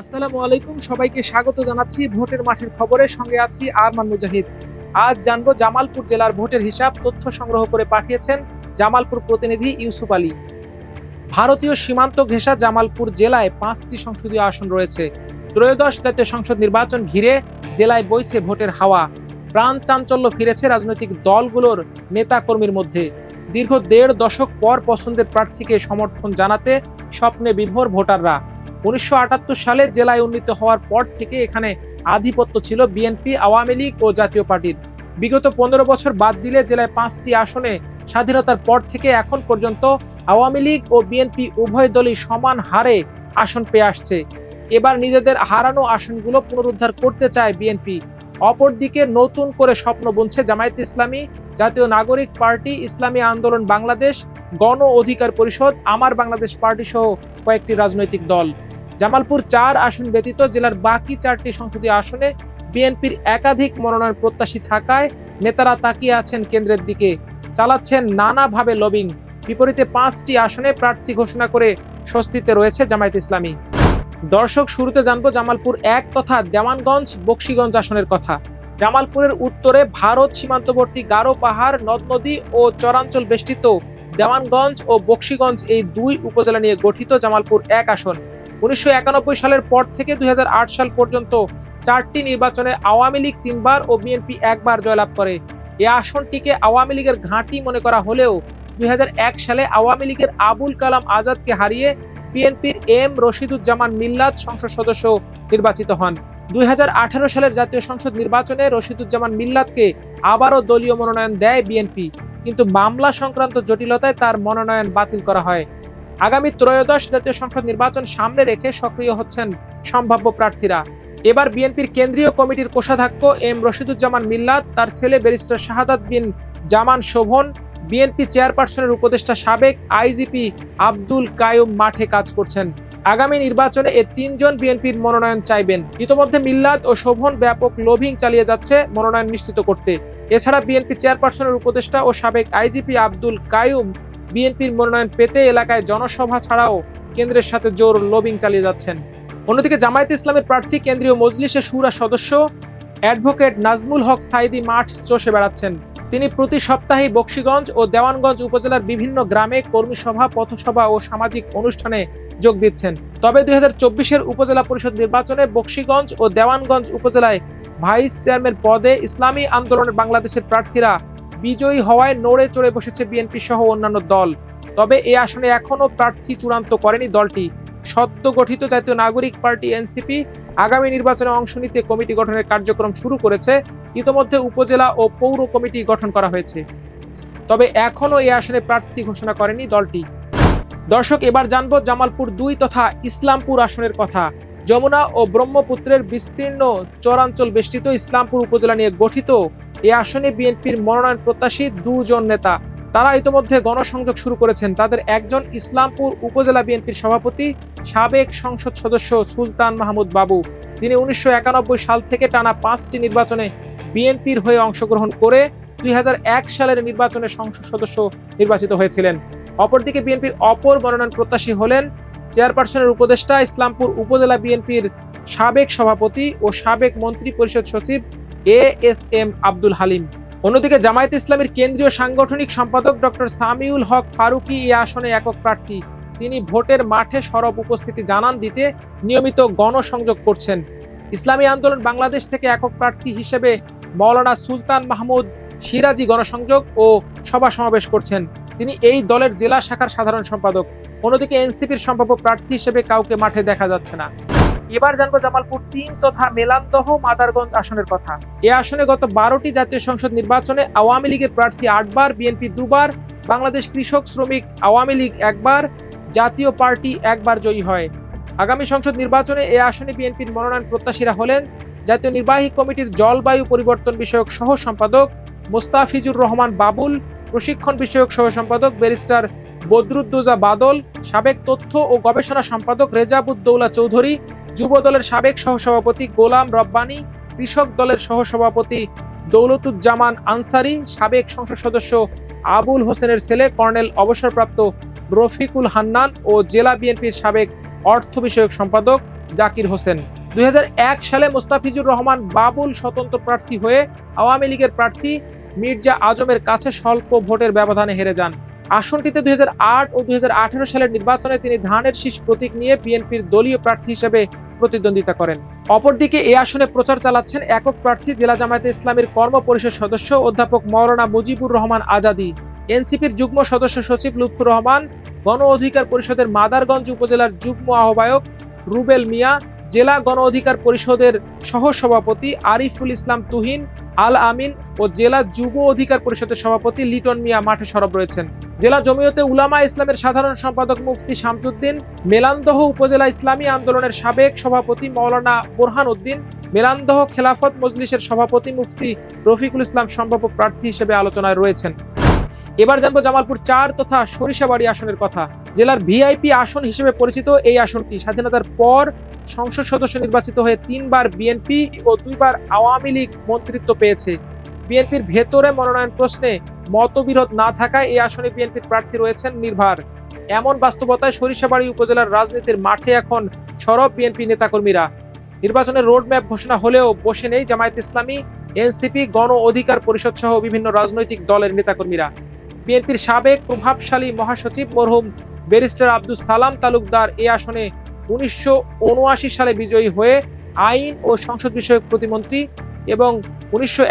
আসসালামু আলাইকুম, সবাইকে স্বাগত জানাচ্ছি ভোটের মাঠের খবরের সঙ্গে আছি আরমান মুজাহিদ। আজ জানব জামালপুর জেলার ভোটের হিসাব, তথ্য সংগ্রহ করে পাঠিয়েছেন জামালপুর প্রতিনিধি ইউসুফ আলী। ভারতীয় সীমান্ত ঘেঁষা জামালপুর জেলায় পাঁচটি সংসদীয় আসন রয়েছে। ত্রয়োদশ জাতীয় সংসদ নির্বাচন ঘিরে জেলায় বইছে ভোটের হাওয়া। প্রাণ চাঞ্চল্য ফিরেছে রাজনৈতিক দলগুলোর নেতা কর্মীর মধ্যে। দীর্ঘ দেড় দশক পর পছন্দের প্রার্থীকে সমর্থন জানাতে স্বপ্নে বিভোর ভোটাররা। উনিশশো আটাত্তর সালে জেলায় উন্নীত হওয়ার পর থেকে এখানে আধিপত্য ছিল বিএনপি, আওয়ামী লীগ ও জাতীয় পার্টির। বিগত পনেরো বছর বাদ দিলে জেলায় পাঁচটি আসনে স্বাধীনতার পর থেকে এখন পর্যন্ত আওয়ামী লীগ ও বিএনপি উভয় দলই সমান হারে আসন পেয়ে আসছে। এবার নিজেদের হারানো আসনগুলো পুনরুদ্ধার করতে চায় বিএনপি। অপরদিকে নতুন করে স্বপ্ন বুনছে জামায়াত ইসলামী, জাতীয় নাগরিক পার্টি, ইসলামী আন্দোলন বাংলাদেশ, গণ অধিকার পরিষদ, আমার বাংলাদেশ পার্টি সহ কয়েকটি রাজনৈতিক দল। জামালপুর চার আসন ব্যতীত জেলার বাকি চারটি সংসদীয় আসনে বিএনপির একাধিক মনোনয়ন প্রত্যাশী থাকায় নেতারা তাকিয়ে আছেন কেন্দ্রের দিকে। চালাচ্ছেন নানাভাবে লবিং বিপরীতে পাঁচটি আসনে প্রার্থী ঘোষণা করে স্বস্তিতে রয়েছে জামায়াত ইসলামী। দর্শক, শুরুতে জানব জামালপুর এক তথা দেওয়ানগঞ্জ, বক্সিগঞ্জ আসনের কথা। জামালপুরের উত্তরে ভারত সীমান্তবর্তী গারো পাহাড়, নদ নদী ও চরাঞ্চল বেষ্টিত দেওয়ানগঞ্জ ও বক্সিগঞ্জ এই দুই উপজেলা নিয়ে গঠিত জামালপুর এক আসন। উনিশশো সালের পর থেকে দুই সাল পর্যন্ত চারটি নির্বাচনে আওয়ামী লীগ তিনবার ও বিএনপি একবার জয়লাভ করে। এই আসনটিকে আওয়ামী লীগের ঘাঁটি মনে করা হলেও দুই সালে আওয়ামী লীগের আবুল কালাম আজাদকে হারিয়ে বিএনপির এম রশিদুজ্জামান মিল্লাত সংসদ সদস্য নির্বাচিত হন। দুই হাজার আঠারো সালের জাতীয় সংসদ নির্বাচনে রশিদুজ্জামান মিল্লাতকে আবারও দলীয় মনোনয়ন দেয় বিএনপি, কিন্তু মামলা সংক্রান্ত জটিলতায় তার মনোনয়ন বাতিল করা হয়। আগামী ত্রয়োদশ জাতীয় সংসদ নির্বাচন সামনে রেখে সক্রিয় হচ্ছেন সম্ভাব্য প্রার্থীরা। এবার বিএনপির কেন্দ্রীয় কমিটির কোষাধ্যক্ষ এম রশিদুজ্জামান মিল্লাত, তার ছেলে ব্যারিস্টার শাহাদাত বিন জামান শোভন, বিএনপি চেয়ারপারসনের উপদেষ্টা সাবেক আইজিপি আব্দুল কায়ুম মাঠে কাজ করছেন। আগামী নির্বাচনে এ তিনজন বিএনপির মনোনয়ন চাইবেন। ইতোমধ্যে মিল্লাত ও শোভন ব্যাপক লোভিং চালিয়ে যাচ্ছে মনোনয়ন নিশ্চিত করতে। এছাড়া বিএনপি চেয়ারপারসনের উপদেষ্টা ও সাবেক আইজিপি আব্দুল কায়ুম বিএনপির মনোনয়ন পেতে এলাকায় জনসভা ছাড়াও কেন্দ্রের সাথে জোর লবিং চালিয়ে যাচ্ছেন। অন্যদিকে জামায়াত ইসলামের প্রার্থী কেন্দ্রীয় মজলিসের সুরা সদস্য অ্যাডভোকেট নাজমুল হক সাইদি মাঠ চষে বেড়াচ্ছেন। তিনি প্রতি সপ্তাহে বক্সিগঞ্জ ও দেওয়ানগঞ্জ উপজেলার বিভিন্ন গ্রামে কর্মী সভা পথসভা ও সামাজিক অনুষ্ঠানে যোগ দিচ্ছেন। তবে দুই হাজার চব্বিশের উপজেলা পরিষদ নির্বাচনে বক্সিগঞ্জ ও দেওয়ানগঞ্জ উপজেলায় ভাইস চেয়ারম্যান পদে ইসলামী আন্দোলনের বাংলাদেশের প্রার্থীরা বিজয়ী হওয়ায় নড়ে চড়ে বসেছে বিএনপি সহ অন্যান্য দল। তবে এই আসনে এখনও প্রার্থী চূড়ান্ত করেনি দলটি। সদ্য গঠিত জাতীয় নাগরিক পার্টি এনসিপি আগামী নির্বাচনে অংশ নিতে কমিটি গঠনের কার্যক্রম শুরু করেছে। ইতোমধ্যে উপজেলা ও পৌর কমিটি গঠন করা হয়েছে। তবে এখনও এই আসনে প্রার্থী ঘোষণা করেনি দলটি। দর্শক, এবার জানব জামালপুর দুই তথা ইসলামপুর আসনের কথা। যমুনা ও ব্রহ্মপুত্রের বিস্তীর্ণ চরাঞ্চল বেষ্টিত ইসলামপুর উপজেলা নিয়ে গঠিত এই আসনে বিএনপির মনোনয়ন প্রত্যাশী দুজন নেতা। তারা ইতোমধ্যে গণসংযোগ শুরু করেছেন। তাদের একজন ইসলামপুর উপজেলা বিএনপির সভাপতি, সাবেক সংসদ সদস্য সুলতান মাহমুদ বাবু। তিনি উনিশশো একানব্বই সাল থেকে টানা পাঁচটি নির্বাচনে বিএনপির হয়ে অংশগ্রহণ করে দুই হাজার এক সালের নির্বাচনে সংসদ সদস্য নির্বাচিত হয়েছিলেন। অপরদিকে বিএনপির অপর মনোনয়ন প্রত্যাশী হলেন চেয়ারপারসনের উপদেষ্টা, ইসলামপুর উপজেলা বিএনপির সাবেক সভাপতি ও সাবেক মন্ত্রী পরিষদ সচিব A S M Abdul Halim. অন্যদিকে জামায়াত ইসলামের কেন্দ্রীয় সাংগঠনিক সম্পাদক ডক্টর সামিউল হক ফারুকি এই আসনে একক প্রার্থী। তিনি ভোটের মাঠে সরব উপস্থিতি জানান দিতে নিয়মিত গণসংযোগ করছেন। ইসলামী আন্দোলন বাংলাদেশ থেকে একক প্রার্থী হিসেবে মৌলানা সুলতান মাহমুদ সিরাজি গণসংযোগ ও সভা সমাবেশ করছেন। তিনি এই দলের জেলা শাখার সাধারণ সম্পাদক। অন্যদিকে এনসিপির সম্ভাব্য প্রার্থী হিসেবে কাউকে মাঠে দেখা যাচ্ছে না। এবার জানব জামালপুর তিন তথা মেলান্দহ মাদারগঞ্জ আসনের কথা। এ আসনে গত বারোটি জাতীয় সংসদ নির্বাচনে আওয়ামী লীগের প্রার্থী আটবার, বিএনপি দুবার, বাংলাদেশ কৃষক শ্রমিক আওয়ামী লীগ একবার, জাতীয় পার্টি একবার জয়ী হয়। আগামী সংসদ নির্বাচনে এ আসনে বিএনপির মনোনয়ন প্রত্যাশীরা হলেন জাতীয় নির্বাহী কমিটির জলবায়ু পরিবর্তন বিষয়ক সহ সম্পাদক মোস্তাফিজুর রহমান বাবুল, প্রশিক্ষণ বিষয়ক সহ সম্পাদক ব্যারিস্টার বদরুদ্দোজা বাদল, সাবেক তথ্য ও গবেষণা সম্পাদক রেজাবুদ্দৌলা চৌধুরী যুব দলের সাবেক সহসভাপতি গোলাম রব্বানী, কৃষক দলের সহসভাপতি দৌলতুজ্জামান আনসারি, সাবেক সংসদ সদস্য আবুল হোসেনের ছেলে কর্নেল অবসরপ্রাপ্ত রফিকুল হান্নান ও জেলা বিএনপির সাবেক অর্থ বিষয়ক সম্পাদক জাকির হোসেন। দুই সালে মোস্তাফিজুর রহমান বাবুল স্বতন্ত্র প্রার্থী হয়ে আওয়ামী লীগের প্রার্থী মির্জা আজমের কাছে স্বল্প ভোটের ব্যবধানে হেরে যান। আসনটিতে দুই হাজার আট ও দুই হাজার আঠেরো সালের নির্বাচনে তিনি ধানের শীষ প্রতীক নিয়ে বিএনপির দলীয় প্রার্থী হিসেবে প্রতিদ্বন্দ্বিতা করেন। অপরদিকে এই আসনে প্রচার চালাচ্ছেন একক প্রার্থী জেলা জামায়াতে ইসলামের কর্মপরিষদ সদস্য অধ্যাপক মৌলানা মুজিবুর রহমান আজাদি। এনসিপির যুগ্ম সদস্য সচিব লুৎফুর রহমান, গণ অধিকার পরিষদের মাদারগঞ্জ উপজেলার যুগ্ম আহ্বায়ক রুবেল মিয়া, জেলা গণ অধিকার পরিষদের সহ সভাপতি আরিফুল ইসলাম তুহিন, আল আমিন ও জেলা যুব অধিকার পরিষদের সভাপতি লিটন মিয়া মাঠে সরব রয়েছেন। জেলা জমিয়তে উলামা ইসলামের সাধারণ সম্পাদক মুফতি শামসুদ্দিন, মেলান্দহ উপজেলা ইসলামী আন্দোলনের সাবেক সভাপতি মৌলানা বোরহান উদ্দিন, মেলান্দহ খেলাফত মজলিসের সভাপতি মুফতি রফিকুল ইসলাম সম্ভাব্য প্রার্থী হিসেবে আলোচনায় রয়েছেন। এবার জানব জামালপুর চার তথা সরিষাবাড়ি আসনের কথা। জেলার ভিআইপি আসন হিসেবে পরিচিত এই আসনটি স্বাধীনতার পর সংসদ সদস্য নির্বাচিত হয়ে তিনবার বিএনপি ও দুইবার আওয়ামী লীগ মন্ত্রিত্ব পেয়েছে। বিএনপির ভেতরে মনোনয়ন প্রশ্নে মতবিরোধ না থাকায় এই আসনে বিএনপির প্রার্থী রয়েছেন নির্ভার। এমন বাস্তবতায় সরিষাবাড়ি উপজেলার রাজনীতির মাঠে এখন সরব বিএনপি নেতাকর্মীরা। নির্বাচনের রোডম্যাপ ঘোষণা হলেও বসে নেই জামায়াত ইসলামী, এনসিপি, গণ অধিকার পরিষদ সহ বিভিন্ন রাজনৈতিক দলের নেতাকর্মীরা। বিএনপির সাবেক প্রভাবশালী মহাসচিব মরহুম ব্যারিস্টার আব্দুল সালাম তালুকদার এই আসনে উনিশশো উনআশি সালে বিজয়ী হয়ে আইন ও সংসদ বিষয়ক প্রতিমন্ত্রী এবং উনিশশো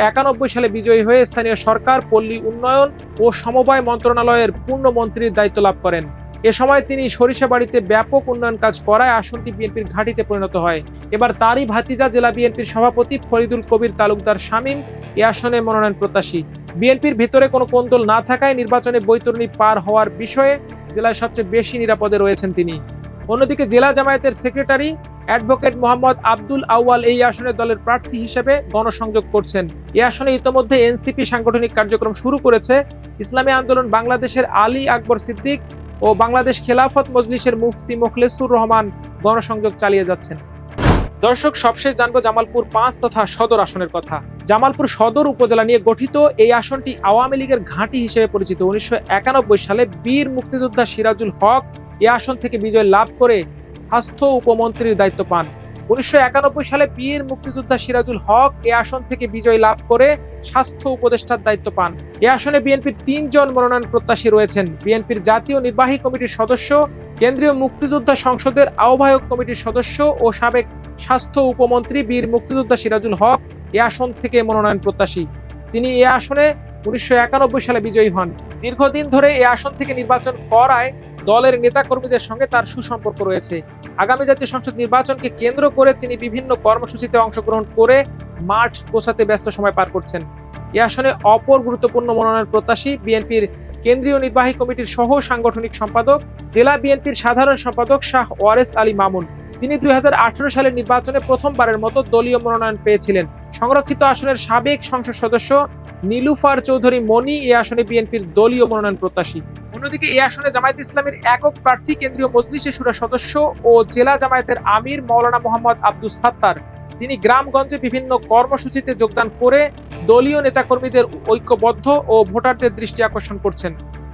সালে বিজয়ী হয়ে স্থানীয় সরকার, পল্লী উন্নয়ন ও সমবায় মন্ত্রণালয়ের পূর্ণ মন্ত্রীর দায়িত্ব লাভ করেন। এ সময় তিনি সরিষাবাড়িতে ব্যাপক উন্নয়ন কাজ করায় আসনটি বিএনপির ঘাঁটিতে পরিণত হয়। এবার তারই ভাতিজা জেলা বিএনপির সভাপতি ফরিদুল কবির তালুকদার শামীম এ আসনে মনোনয়ন প্রত্যাশী। বিএনপির ভিতরে কোনো কোন্দল না থাকায় নির্বাচনে বৈতরণী পার হওয়ার বিষয়ে জেলায় সবচেয়ে বেশি নিরাপদে রয়েছেন তিনি। অন্যদিকে জেলা জামায়াতের সেক্রেটারি অ্যাডভোকেট মোহাম্মদ আব্দুল আউয়াল এই আসনে দলের প্রার্থী হিসেবে গণসংযোগ করছেন। এই আসনে ইতোমধ্যে এনসিপি সাংগঠনিক কার্যক্রম শুরু করেছে। ইসলামী আন্দোলন বাংলাদেশের আলী আকবর সিদ্দিক ও বাংলাদেশ খেলাফত মজলিসের মুফতি মোখলেসুর রহমান গণসংযোগ চালিয়ে যাচ্ছেন। দর্শক, সবশেষ জানব জামালপুর পাঁচ তথা সদর আসনের কথা। জামালপুর সদর উপজেলা নিয়ে গঠিত এই আসনটি আওয়ামী লীগের ঘাঁটি হিসেবে পরিচিত। উনিশশো একানব্বই সালে বীর মুক্তিযোদ্ধা সিরাজুল হক এই আসন থেকে বিজয় লাভ করে স্বাস্থ্য উপমন্ত্রীর দায়িত্ব পান। উনিশশো সালে বীর মুক্তিযোদ্ধা সিরাজুল হক এ আসন থেকে বিজয় লাভ করে স্বাস্থ্য উপদেষ্টার দায়িত্ব পান। এ আসনে বিএনপির তিনজন মনোনয়ন প্রত্যাশী রয়েছেন। বিএনপির জাতীয় নির্বাহী কমিটির সদস্য, কেন্দ্রীয় মুক্তিযোদ্ধা সংসদের আহ্বায়ক কমিটির সদস্য ও সাবেক স্বাস্থ্য উপমন্ত্রী বীর মুক্তিযোদ্ধা সিরাজুল হক এ আসন থেকে মনোনয়ন প্রত্যাশী। তিনি এ আসনে উনিশশো একানব্বই সালে বিজয়ী হন। দীর্ঘদিন ধরে এ আসন থেকে নির্বাচন করায় দলের নেতাকর্মীদের সঙ্গে তার সুসম্পর্ক রয়েছে। আগামী জাতীয় সংসদ নির্বাচনকে কেন্দ্র করে তিনি বিভিন্ন কর্মসূচিতে অংশগ্রহণ করে মাঠ গোছাতে ব্যস্ত সময় পার করছেন। এ আসনে অপর গুরুত্বপূর্ণ মনোনয়ন প্রত্যাশী বিএনপির কেন্দ্রীয় নির্বাহী কমিটির সহ সাংগঠনিক সম্পাদক, জেলা বিএনপির সাধারণ সম্পাদক শাহ ওয়ারেস আলী মামুন। তিনি দুই হাজার আঠারো সালের নির্বাচনে প্রথমবারের মতো দলীয় মনোনয়ন পেয়েছিলেন। সংরক্ষিত আসনের সাবেক সংসদ সদস্য নীলুফার চৌধুরী মনি এই আসনে বিএনপির দলীয় মনোনয়ন প্রত্যাশী। অন্যদিকে এই আসনে জামায়াত ইসলামের একক প্রার্থী কেন্দ্রীয় মজলিসের সুরা সদস্য ও জেলা জামায়াতের আমির মৌলানা মোহাম্মদ আব্দুল সাত্তার। তিনি গ্রামগঞ্জে বিভিন্ন কর্মসূচিতে যোগদান করে দলীয় নেতাকর্মীদের ঐক্যবদ্ধ ও ভোটারদের দৃষ্টি আকর্ষণ করছেন।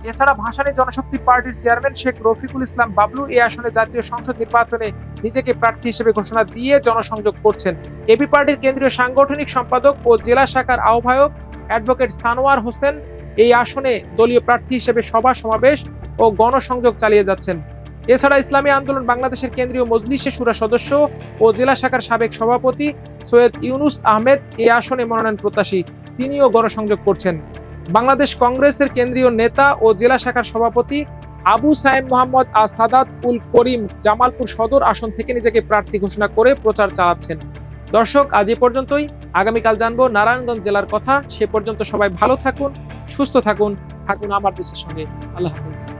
এছাড়া ভাসানী জনশক্তি পার্টির চেয়ারম্যান শেখ রফিকুল ইসলাম বাবলু এই আসনে জাতীয় সংসদ নির্বাচনে নিজেকে প্রার্থী হিসেবে ঘোষণা দিয়ে জনসংযোগ করছেন। এবি পার্টির কেন্দ্রীয় সাংগঠনিক সম্পাদক ও জেলা শাখার আহ্বায়ক অ্যাডভোকেট সানোয়ার হোসেন এই আসনে দলীয় প্রার্থী হিসেবে সভা, সমাবেশ ও গণসংযোগ চালিয়ে যাচ্ছেন। এছাড়া ইসলামী আন্দোলন বাংলাদেশের কেন্দ্রীয় মজলিসে সুরা সদস্য ও জেলা শাখার সাবেক সভাপতি সৈয়দ ইউনুস আহমেদ এই আসনে মনোনয়ন প্রত্যাশী। তিনিও গণসংযোগ করছেন। বাংলাদেশ কংগ্রেসের কেন্দ্রীয় নেতা ও জেলা শাখার সভাপতি আবু সাইম মোহাম্মদ আ সাদাত উল করিম জামালপুর সদর আসন থেকে নিজেকে প্রার্থী ঘোষণা করে প্রচার চালাচ্ছেন। দর্শক, আজ এ পর্যন্তই। আগামীকাল জানব নারায়ণগঞ্জ জেলার কথা। সে পর্যন্ত সবাই ভালো থাকুন সুস্থ থাকুন থাকুন আমার দেশের সঙ্গে। আল্লাহ হাফিজ।